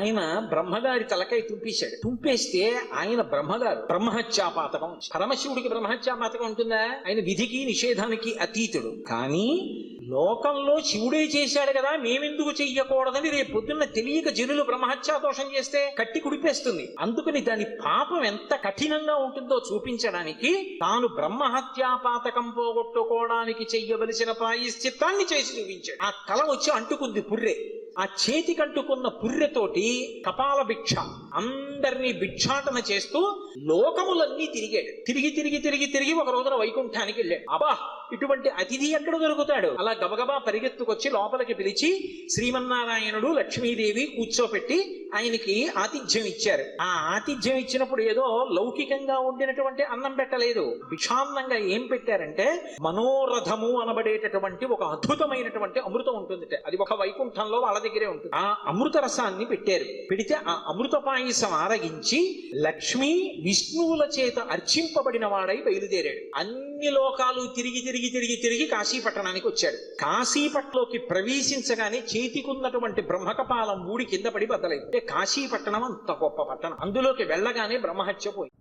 ఆయన బ్రహ్మగారి తలకై తుంపేశాడు. తుంపేస్తే ఆయన బ్రహ్మగారు బ్రహ్మహత్యాపాతకం. పరమశివుడికి బ్రహ్మహత్యాపాతకం ఉంటుందా? ఆయన విధికి నిషేధానికి అతీతుడు. కానీ లోకంలో శివుడే చేశాడు కదా మేమెందుకు చెయ్యకూడదని రేపు పొద్దున్న తెలియక జనులు బ్రహ్మహత్యా దోషం చేస్తే కట్టి కుడిపేస్తుంది. అందుకని దాని పాపం ఎంత కఠినంగా ఉంటుందో చూపించడానికి తాను బ్రహ్మహత్యా పాతకం పోగొట్టుకోవడానికి చెయ్యవలసిన ప్రాయశ్చిత్తాన్ని చేసి చూపించాడు. ఆ తల వచ్చి అంటుకుంది పుర్రే. ఆ చేతి అంటుకున్న పుర్రెతోటి కపాల భిక్ష. అందరినీ భిక్షాటన చేస్తూ లోకములన్నీ తిరిగాడు తిరిగి తిరిగి తిరిగి తిరిగి ఒక రోజున వైకుంఠానికి వెళ్ళాడు. అబ్బా ఇటువంటి అతిథి ఎక్కడ దొరుకుతాడు? అలా గబగబా పరిగెత్తుకొచ్చి లోపలికి పిలిచి శ్రీమన్నారాయణుడు లక్ష్మీదేవి కూర్చోపెట్టి ఆయనకి ఆతిథ్యం ఇచ్చారు. ఆ ఆతిథ్యం ఇచ్చినప్పుడు ఏదో లౌకికంగా ఉండినటువంటి అన్నం పెట్టలేదు. భిక్షాన్నంగా ఏం పెట్టారంటే మనోరథము అనబడేటటువంటి ఒక అద్భుతమైనటువంటి అమృతం ఉంటుంది అది ఒక వైకుంఠంలో వాళ్ళ దగ్గరే ఉంటుంది. ఆ అమృత రసాన్ని పెట్టారు. పెడితే ఆ అమృత పాయసం ఆరగించి లక్ష్మి విష్ణువుల చేత అర్చింపబడిన వాడై బయలుదేరాడు. అన్ని లోకాలు తిరిగి తిరిగి తిరిగి తిరిగి కాశీ పట్టణానికి వచ్చాడు. కాశీపట్లోకి ప్రవేశించగానే చేతికున్నటువంటి బ్రహ్మకపాలం ఊడి కింద పడి బద్దలైంది. కాశీ పట్టణం అంత గొప్ప పట్టణం. అందులోకి వెళ్ళగానే బ్రహ్మహత్య పోయింది.